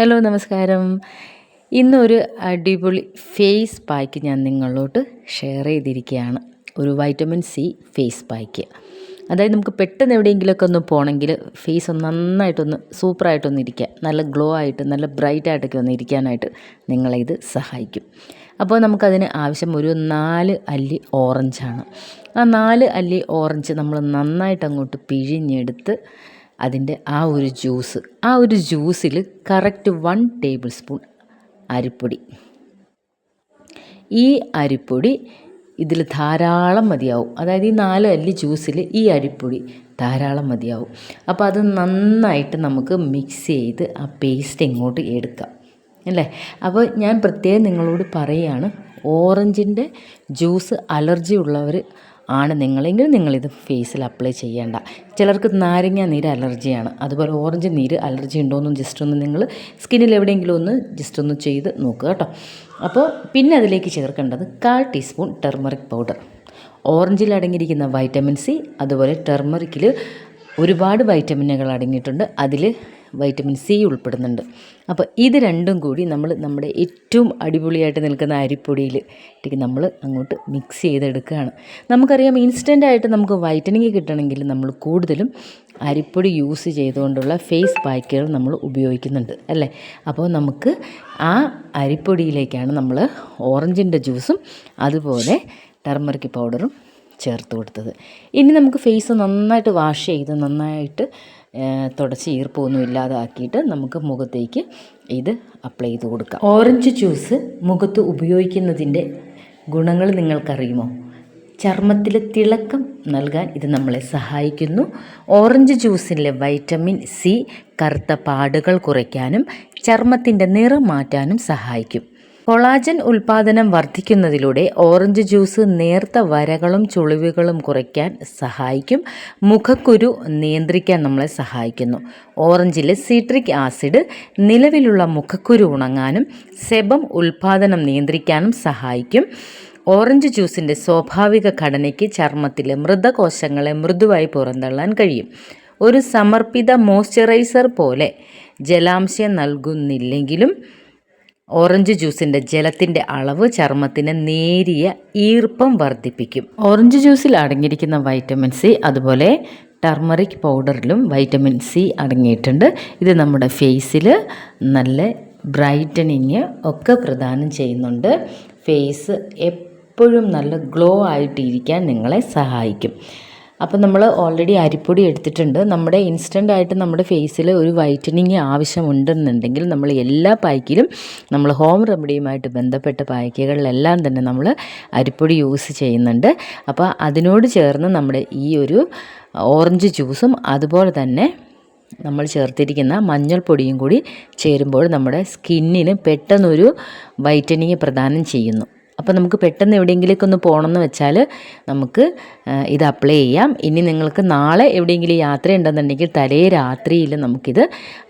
Hello നമസ്കാരം. ഇന്നൊരു അടിപൊളി ഫേസ് പാക്ക് ഞാൻ നിങ്ങളോട്ട് ഷെയർ ചെയ്തിരിക്കുകയാണ്. ഒരു വൈറ്റമിൻ സി ഫേസ് പാക്ക് അതായത് നമുക്ക് പെട്ടെന്ന് എവിടെയെങ്കിലുമൊക്കെ ഒന്ന് പോകണമെങ്കിൽ ഫേസ് ഒന്ന് നന്നായിട്ടൊന്ന് സൂപ്പറായിട്ടൊന്ന് ഇരിക്കുക. നല്ല ഗ്ലോ ആയിട്ട് നല്ല ബ്രൈറ്റ് ആയിട്ടൊക്കെ ഒന്ന് ഇരിക്കാനായിട്ട് നിങ്ങളെ ഇത് സഹായിക്കും. അപ്പോൾ നമുക്കതിന് ആവശ്യം ഒരു നാല് അല്ലി ഓറഞ്ചാണ് ആ നാല് അല്ലി ഓറഞ്ച് നമ്മൾ നന്നായിട്ട് അങ്ങോട്ട് പിഴിഞ്ഞെടുത്ത് അതിന്റെ ആ ഒരു ജ്യൂസ് ആ ഒരു ജ്യൂസിൽ കറക്റ്റ് വൺ ടേബിൾ സ്പൂൺ അരിപ്പൊടി. ഈ അരിപ്പൊടി ഇതിൽ ധാരാളം മതിയാവും. അതായത് ഈ നാല് അല്ലി ജ്യൂസിൽ ഈ അരിപ്പൊടി ധാരാളം മതിയാവും. അപ്പോൾ അത് നന്നായിട്ട് നമുക്ക് മിക്സ് ചെയ്ത് ആ പേസ്റ്റ് എങ്ങോട്ട് എടുക്കാം അല്ലേ? അപ്പോൾ ഞാൻ പ്രത്യേകം നിങ്ങളോട് പറയുകയാണ് ഓറഞ്ചിന്റെ ജ്യൂസ് അലർജി ഉള്ളവർ ആണ് നിങ്ങളെങ്കിൽ നിങ്ങളിത് ഫേസിൽ അപ്ലൈ ചെയ്യേണ്ട. ചിലർക്ക് നാരങ്ങ നീര് അലർജിയാണ്. അതുപോലെ ഓറഞ്ച് നീര് അലർജി ഉണ്ടോയെന്നും ജസ്റ്റ് ഒന്ന് നിങ്ങൾ സ്കിന്നിൽ എവിടെയെങ്കിലും ഒന്ന് ജസ്റ്റ് ഒന്ന് ചെയ്ത് നോക്കുക കേട്ടോ. അപ്പോൾ പിന്നെ അതിലേക്ക് ചേർക്കേണ്ടത് കാൽ ടീസ്പൂൺ ടെർമറിക് പൗഡർ ഓറഞ്ചിൽ അടങ്ങിയിരിക്കുന്ന വൈറ്റമിൻ സി അതുപോലെ ടെർമറിക്കിൽ ഒരുപാട് വൈറ്റമിനുകൾ അടങ്ങിയിട്ടുണ്ട്. അതിൽ വൈറ്റമിൻ സി ഉൾപ്പെടുന്നുണ്ട്. അപ്പോൾ ഇത് രണ്ടും കൂടി നമ്മൾ നമ്മുടെ ഏറ്റവും അടിപൊളിയായിട്ട് നിൽക്കുന്ന അരിപ്പൊടിയിൽ നമ്മൾ അങ്ങോട്ട് മിക്സ് ചെയ്തെടുക്കുകയാണ്. നമുക്കറിയാം ഇൻസ്റ്റന്റായിട്ട് നമുക്ക് വൈറ്റനിങ് കിട്ടണമെങ്കിൽ നമ്മൾ കൂടുതലും അരിപ്പൊടി യൂസ് ചെയ്തുകൊണ്ടുള്ള ഫേസ് പാക്കുകൾ നമ്മൾ ഉപയോഗിക്കുന്നുണ്ട് അല്ലേ? അപ്പോൾ നമുക്ക് ആ അരിപ്പൊടിയിലേക്കാണ് നമ്മൾ ഓറഞ്ചിന്റെ ജ്യൂസും അതുപോലെ ടർമറിക് പൗഡറും ചേർത്ത് കൊടുത്തത്. ഇനി നമുക്ക് ഫേസ് നന്നായിട്ട് വാഷ് ചെയ്ത് നന്നായിട്ട് തുടച്ച് ഈർപ്പമൊന്നും ഇല്ലാതാക്കിയിട്ട് നമുക്ക് മുഖത്തേക്ക് ഇത് അപ്ലൈ ചെയ്ത് കൊടുക്കാം. ഓറഞ്ച് ജ്യൂസ് മുഖത്ത് ഉപയോഗിക്കുന്നതിന്റെ ഗുണങ്ങൾ നിങ്ങൾക്കറിയുമോ? ചർമ്മത്തിലെ തിളക്കം നൽകാൻ ഇത് നമ്മളെ സഹായിക്കുന്നു. ഓറഞ്ച് ജ്യൂസിലെ വൈറ്റമിൻ സി കറുത്ത പാടുകൾ കുറയ്ക്കാനും ചർമ്മത്തിന്റെ നിറം മാറ്റാനും സഹായിക്കും. കൊളാജൻ ഉൽപാദനം വർദ്ധിക്കുന്നതിലൂടെ ഓറഞ്ച് ജ്യൂസ് നേർത്ത വരകളും ചുളിവുകളും കുറയ്ക്കാൻ സഹായിക്കും. മുഖക്കുരു നിയന്ത്രിക്കാൻ നമ്മളെ സഹായിക്കുന്നു. ഓറഞ്ചിലെ സിട്രിക് ആസിഡ് നിലവിലുള്ള മുഖക്കുരു ഉണങ്ങാനും സെബം ഉൽപാദനം നിയന്ത്രിക്കാനും സഹായിക്കും. ഓറഞ്ച് ജ്യൂസിന്റെ സ്വാഭാവിക ഘടനയ്ക്ക് ചർമ്മത്തിലെ മൃതകോശങ്ങളെ മൃദുവായി പുറന്തള്ളാൻ കഴിയും. ഒരു സമർപ്പിത മോയ്സ്ചറൈസർ പോലെ ജലാംശം നൽകുന്നില്ലെങ്കിലും ഓറഞ്ച് ജ്യൂസിന്റെ ജലത്തിന്റെ അളവ് ചർമ്മത്തിന് നേരിയ ഈർപ്പം വർദ്ധിപ്പിക്കും. ഓറഞ്ച് ജ്യൂസിൽ അടങ്ങിയിരിക്കുന്ന വൈറ്റമിൻ സി അതുപോലെ ടർമറിക് പൗഡറിലും വൈറ്റമിൻ സി അടങ്ങിയിട്ടുണ്ട്. ഇത് നമ്മുടെ ഫേസിൽ നല്ല ബ്രൈറ്റനിങ് ഒക്കെ പ്രദാനം ചെയ്യുന്നുണ്ട്. ഫേസ് എപ്പോഴും നല്ല ഗ്ലോ ആയിട്ടിരിക്കാൻ നിങ്ങളെ സഹായിക്കും. അപ്പോൾ നമ്മൾ ഓൾറെഡി അരിപ്പൊടി എടുത്തിട്ടുണ്ട്. നമ്മുടെ ഇൻസ്റ്റന്റ് ആയിട്ട് നമ്മുടെ ഫേസിൽ ഒരു വൈറ്റനിങ് ആവശ്യമുണ്ടെന്നുണ്ടെങ്കിൽ നമ്മൾ എല്ലാ പായ്ക്കിലും നമ്മൾ ഹോം റെമഡിയുമായിട്ട് ബന്ധപ്പെട്ട പായ്ക്കുകളിലെല്ലാം തന്നെ നമ്മൾ അരിപ്പൊടി യൂസ് ചെയ്യുന്നുണ്ട്. അപ്പോൾ അതിനോട് ചേർന്ന് നമ്മുടെ ഈ ഒരു ഓറഞ്ച് ജ്യൂസും അതുപോലെ തന്നെ നമ്മൾ ചേർത്തിരിക്കുന്ന മഞ്ഞൾപ്പൊടിയും കൂടി ചേരുമ്പോൾ നമ്മുടെ സ്കിന്നിന് പെട്ടെന്നൊരു വൈറ്റനിങ് പ്രദാനം ചെയ്യുന്നു. അപ്പോൾ നമുക്ക് പെട്ടെന്ന് എവിടെയെങ്കിലേക്ക് ഒന്ന് പോകണമെന്ന് വെച്ചാൽ നമുക്ക് ഇത് അപ്ലൈ ചെയ്യാം. ഇനി നിങ്ങൾക്ക് നാളെ എവിടെയെങ്കിലും യാത്ര ഉണ്ടെന്നുണ്ടെങ്കിൽ തലേ രാത്രിയിൽ നമുക്കിത്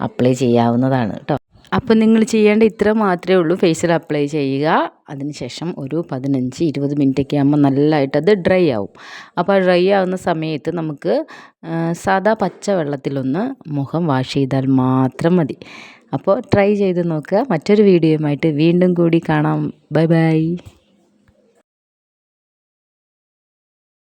അപ്ലൈ ചെയ്യാവുന്നതാണ് കേട്ടോ അപ്പം നിങ്ങൾ ചെയ്യേണ്ട ഇത്ര മാത്രമേ ഉള്ളൂ. ഫേസിൽ അപ്ലൈ ചെയ്യുക. അതിനുശേഷം ഒരു പതിനഞ്ച് ഇരുപത് മിനിറ്റൊക്കെ ആകുമ്പോൾ നല്ലതായിട്ട് അത് ഡ്രൈ ആവും. അപ്പോൾ ഡ്രൈ ആവുന്ന സമയത്ത് നമുക്ക് സാധാ പച്ച വെള്ളത്തിലൊന്ന് മുഖം വാഷ് ചെയ്താൽ മാത്രം മതി. അപ്പോൾ ട്രൈ ചെയ്ത് നോക്കുക. മറ്റൊരു വീഡിയോയുമായിട്ട് വീണ്ടും കൂടി കാണാം. Bye bye